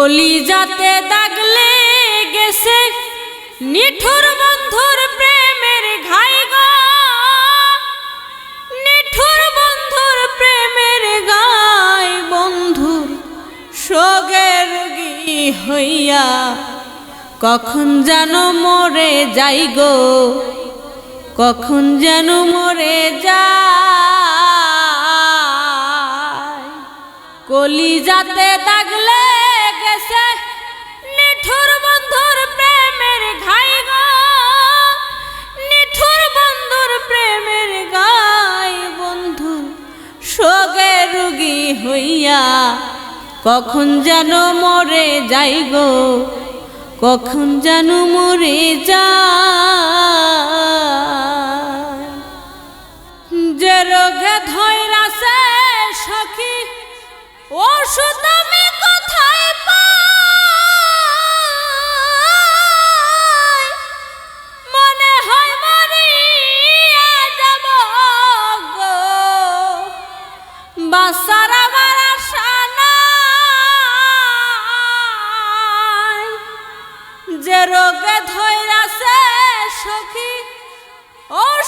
কলিজাতে দাগলে গেছে নিঠুর বন্ধুর প্রেমের ঘাই গো। নিঠুর বন্ধুর প্রেমের গায় বন্ধুর সোগে রোগী হইয়া কখন যেন মরে যাই গো, কখন যেন মরে যায় কলিজাতে দাগলে কখন যেন মরে যাই গো? কখন যেন মরে যা যে রোগে ধৈরাছে সখী, ওষুধ আমি কোথায় মনে হয় যাব গো। বাসার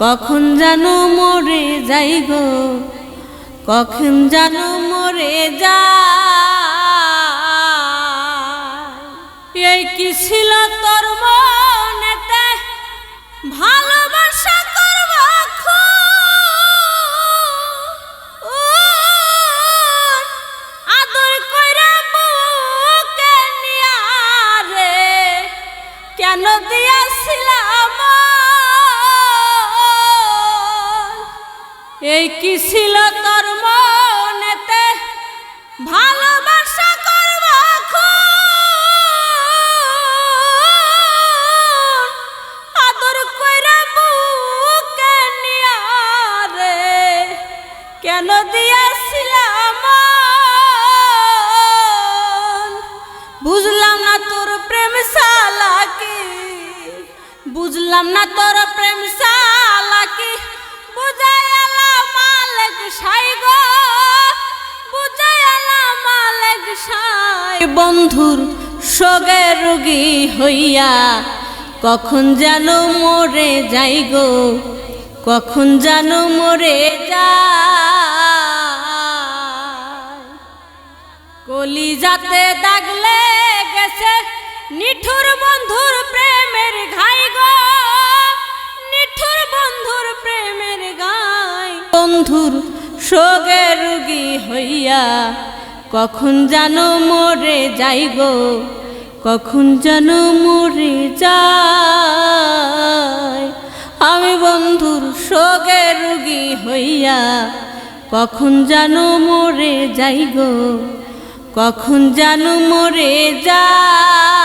কখন জানো মরে যাই গো? কখন জানো মরে যা এই কি ছিল তোর মনেতে? ভালোবাসা করব। আদর কইরা বুকে নিয়া কেন এই কি ছিল তোর মনেতে ভালোবাসা করব। আদর কইরা বুকে নিয়া রে, কেন দিয়াছিলাম বুঝলাম না তোর প্রেম সালাকি বুঝলাম না তোর প্রেম সালাকি বুঝাইলা মালিক সাই গো। বুঝাইলা মালিক সাই বন্ধুর সগে রোগী হইয়া। কখন যেন মরে যাই গো, কখন যেন মরে যা যায় কলিজাতে দাগলে গেছে নিঠুর বন্ধুর প্রেমের ঘাই গো। বন্ধুর সোগে রুগী হইয়া, কখন যেন মরে যাই গো, কখন যেন মরে যায় আমি বন্ধুর সোগে রুগী হইয়া, কখন যেন মরে যাই গো, কখন যেন মরে যায়